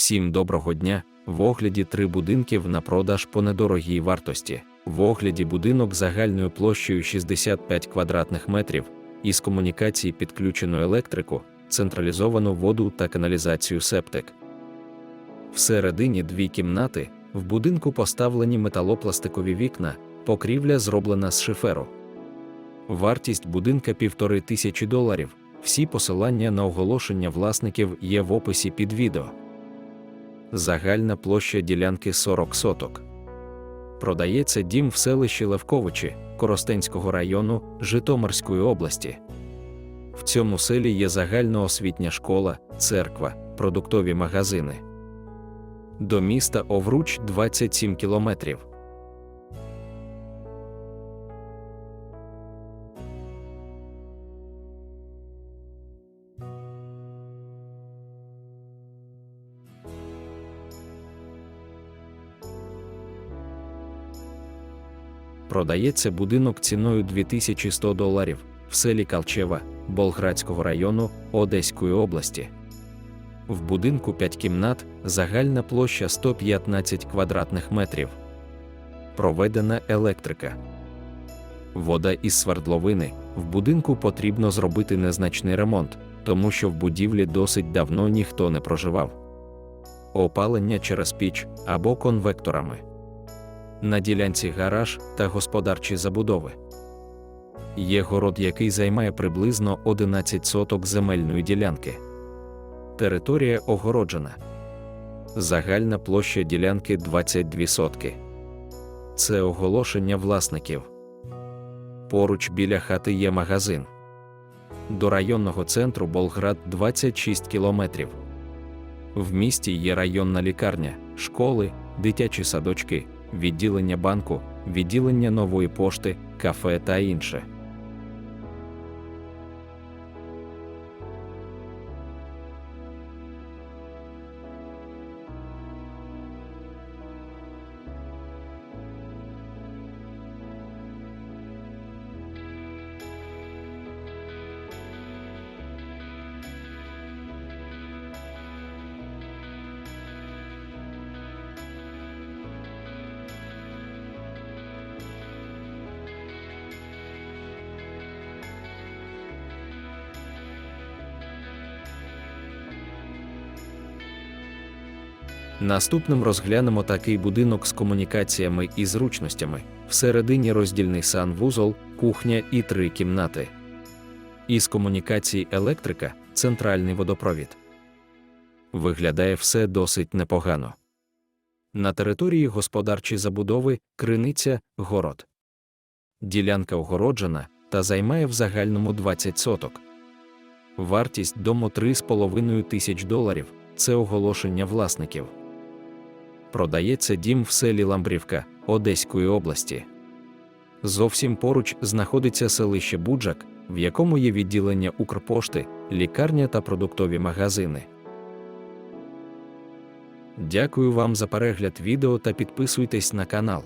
Всім доброго дня! В огляді три будинків на продаж по недорогій вартості. В огляді будинок загальною площею 65 квадратних метрів із комунікації підключену електрику, централізовану воду та каналізацію септик. Всередині дві кімнати, в будинку поставлені металопластикові вікна, покрівля зроблена з шиферу. Вартість будинка півтори тисячі доларів. Всі посилання на оголошення власників є в описі під відео. Загальна площа ділянки 40 соток. Продається дім в селищі Левковичі Коростенського району Житомирської області. В цьому селі є загальноосвітня школа, церква, продуктові магазини. До міста Овруч 27 кілометрів. Продається будинок ціною 2100 доларів в селі Калчева Болградського району Одеської області. В будинку 5 кімнат, загальна площа 115 квадратних метрів. Проведена електрика. Вода із свердловини. В будинку потрібно зробити незначний ремонт, тому що в будівлі досить давно ніхто не проживав. Опалення через піч або конвекторами на ділянці гараж та господарчі забудови. Є город, який займає приблизно 11 соток земельної ділянки. Територія огороджена. Загальна площа ділянки 22 сотки. Це оголошення власників. Поруч біля хати є магазин. До районного центру Болград 26 кілометрів. В місті є районна лікарня, школи, дитячі садочки, відділення банку, відділення нової пошти, кафе та інше. Наступним розглянемо такий будинок з комунікаціями і зручностями. Всередині роздільний санвузол, кухня і три кімнати. Із комунікацій електрика, центральний водопровід. Виглядає все досить непогано. На території господарчі забудови, криниця, город. Ділянка огороджена та займає в загальному 20 соток. Вартість дому 3,5 тисяч доларів це оголошення власників. Продається дім в селі Ламбрівка Одеської області. Зовсім поруч знаходиться селище Буджак, в якому є відділення Укрпошти, лікарня та продуктові магазини. Дякую вам за перегляд відео та підписуйтесь на канал.